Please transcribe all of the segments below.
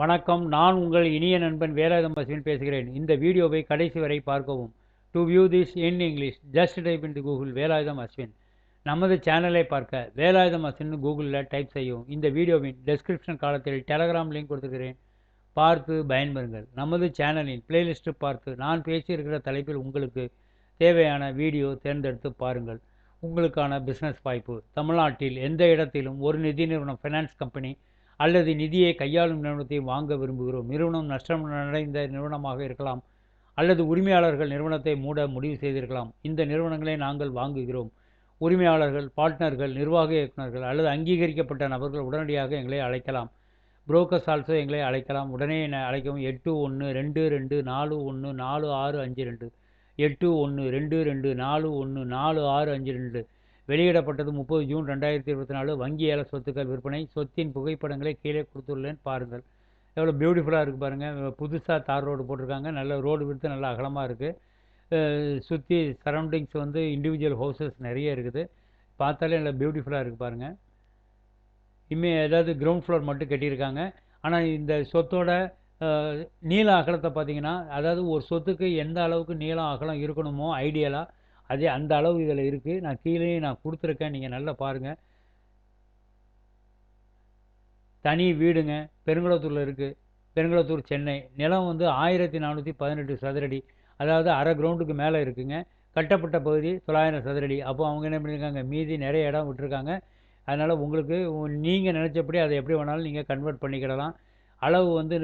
வணக்கம். நான் உங்கள் இனிய நண்பன் வேலாயுதம் அஸ்வின் பேசுகிறேன். இந்த வீடியோவை கடைசி வரை பார்க்கவும். To view this in English just type in Google Velayudham Ashwin நமது சேனலை பார்க்க வேலாயுதம் அஸ்வின் கூகுளில் டைப் செய்யவும். இந்த வீடியோவின் டெஸ்கிரிப்ஷன் காலத்தில் டெலகிராம் லிங்க் கொடுத்துக்கிறேன் பார்த்து பயன்பெறுங்கள். நமது சேனலின் பிளேலிஸ்ட்டு பார்த்து நான் பேசியிருக்கிற தலைப்பில் உங்களுக்கு தேவையான வீடியோ தேர்ந்தெடுத்து பாருங்கள். உங்களுக்கான பிஸ்னஸ் வாய்ப்பு. தமிழ்நாட்டில் எந்த இடத்திலும் ஒரு நிதி நிறுவனம் ஃபைனான்ஸ் கம்பெனி அல்லது நிதியை கையாளும் நிறுவனத்தை வாங்க விரும்புகிறோம். நிறுவனம் நஷ்டம் அடைந்த நிறுவனமாக இருக்கலாம். அல்லது உரிமையாளர்கள் நிறுவனத்தை மூட முடிவு செய்திருக்கலாம். இந்த நிறுவனங்களை நாங்கள் வாங்குகிறோம். உரிமையாளர்கள் பார்ட்னர்கள் நிர்வாக இயக்குநர்கள் அல்லது அங்கீகரிக்கப்பட்ட நபர்கள் உடனடியாக எங்களை அழைக்கலாம். புரோக்கர்ஸ் ஆல்சோ எங்களை அழைக்கலாம். உடனே என்னை அழைக்கவும் எட்டு ஒன்று ரெண்டு ரெண்டு நாலு ஒன்று நாலு ஆறு அஞ்சு ரெண்டு. எட்டு ஒன்று ரெண்டு ரெண்டு நாலு ஒன்று நாலு ஆறு அஞ்சு ரெண்டு. வெளியிடப்பட்டது முப்பது ஜூன் ரெண்டாயிரத்தி இருபத்தி நாலு. வங்கி ஏல சொத்துக்கள் விற்பனை. சொத்தின் புகைப்படங்களை கீழே கொடுத்துள்ளேன். பாருங்கள். எவ்வளோ பியூட்டிஃபுல்லாக இருக்குது பாருங்கள் புதுசாக தார் ரோடு போட்டிருக்காங்க. நல்ல ரோடு விடுத்து நல்ல அகலமாக இருக்குது சுற்றி சரௌண்டிங்ஸ் வந்து இண்டிவிஜுவல் ஹவுசஸ் நிறைய இருக்குது. பார்த்தாலே நல்லா பியூட்டிஃபுல்லாக இருக்குது பாருங்கள் இனிமேல் ஏதாவது கிரவுண்ட் ஃப்ளோர் மட்டும் கட்டியிருக்காங்க. ஆனால் இந்த சொத்தோட நீள அகலத்தை பார்த்தீங்கன்னா அதாவது ஒரு சொத்துக்கு எந்த அளவுக்கு நீளம் அகலம் இருக்கணுமோ ஐடியலாக அதே அந்த அளவு இதில் இருக்குது நான் கீழே நான் கொடுத்துருக்கேன். நீங்கள் நல்லா பாருங்கள் தனி வீடுங்க. பெருங்குளத்தூரில் இருக்குது பெருங்குளத்தூர் சென்னை. நிலம் வந்து ஆயிரத்தி நானூற்றி பதினெட்டு சதுரடி. அதாவது அரை கிரவுண்டுக்கு மேலே இருக்குங்க. கட்டப்பட்ட பகுதி தொள்ளாயிரம் சதுரடி. அப்போ அவங்க என்ன பண்ணியிருக்காங்க மீதி நிறைய இடம் விட்டுருக்காங்க. அதனால் உங்களுக்கு நீங்கள் நினச்சபடி அதை எப்படி வேணாலும் நீங்கள் கன்வெர்ட் பண்ணிக்கிடலாம். அளவு வந்து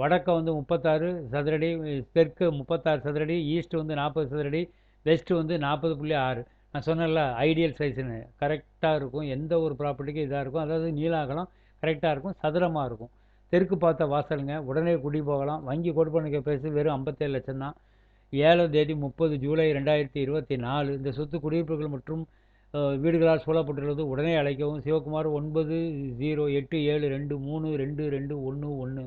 வடக்க வந்து முப்பத்தாறு சதுரடி தெற்கு முப்பத்தாறு சதுரடி ஈஸ்ட் வந்து நாற்பது சதுரடி வெஸ்ட்டு வந்து நாற்பது புள்ளி ஆறு. நான் சொன்னேன்ல ஐடியல் சைஸுன்னு கரெக்டாக இருக்கும். எந்த ஒரு ப்ராப்பர்ட்டிக்கும் இதாக இருக்கும். அதாவது நீலாகலம் கரெக்டாக இருக்கும். சதுரமாக இருக்கும். தெற்கு பார்த்த வாசலுங்க. உடனே குடி போகலாம். வங்கி கொடுப்பனுக்கு பேசு வெறும் ஐம்பத்தேழு லட்சம் தான். ஏழாம் தேதி முப்பது ஜூலை ரெண்டாயிரத்தி இருபத்தி நாலு. இந்த சொத்து குடியிருப்புகள் மற்றும் வீடுகளால் சூழப்பட்டுள்ளது. உடனே அழைக்கவும். சிவகுமார் ஒன்பது ஜீரோ எட்டு ஏழு ரெண்டு மூணு ரெண்டு ரெண்டு ஒன்று ஒன்று.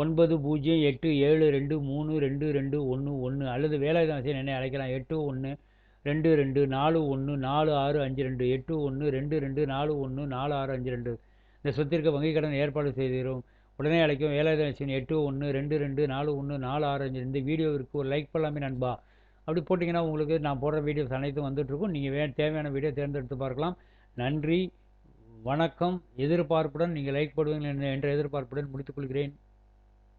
ஒன்பது பூஜ்ஜியம் எட்டு ஏழு ரெண்டு மூணு ரெண்டு ரெண்டு ஒன்று ஒன்று அல்லது வேலாயுதம் என்னை அழைக்கலாம். எட்டு ஒன்று ரெண்டு ரெண்டு நாலு ஒன்று நாலு ஆறு அஞ்சு ரெண்டு எட்டு ஒன்று ரெண்டு ரெண்டு நாலு ஒன்று நாலு ஆறு அஞ்சு ரெண்டு. இந்த சொத்திற்கு வங்கிக் கடன் ஏற்பாடு செய்கிறோம் உடனே அழைக்கும் வேலாயுதம் எட்டு ஒன்று ரெண்டு ரெண்டு நாலு ஒன்று நாலு ஆறு அஞ்சு ரெண்டு. வீடியோவிற்கு ஒரு லைக் பண்ணலாமே நண்பா. அப்படி போட்டிங்கன்னா உங்களுக்கு நான் போடுற வீடியோஸ் அனைத்தும் வந்துட்டுருக்கும். நீங்கள் வே தேவையான வீடியோ தேர்ந்தெடுத்து பார்க்கலாம். நன்றி வணக்கம் எதிர்பார்ப்புடன் நீங்கள் லைக் போடுவீங்க என்ற எதிர்பார்ப்புடன் முடித்துக்கொள்கிறேன்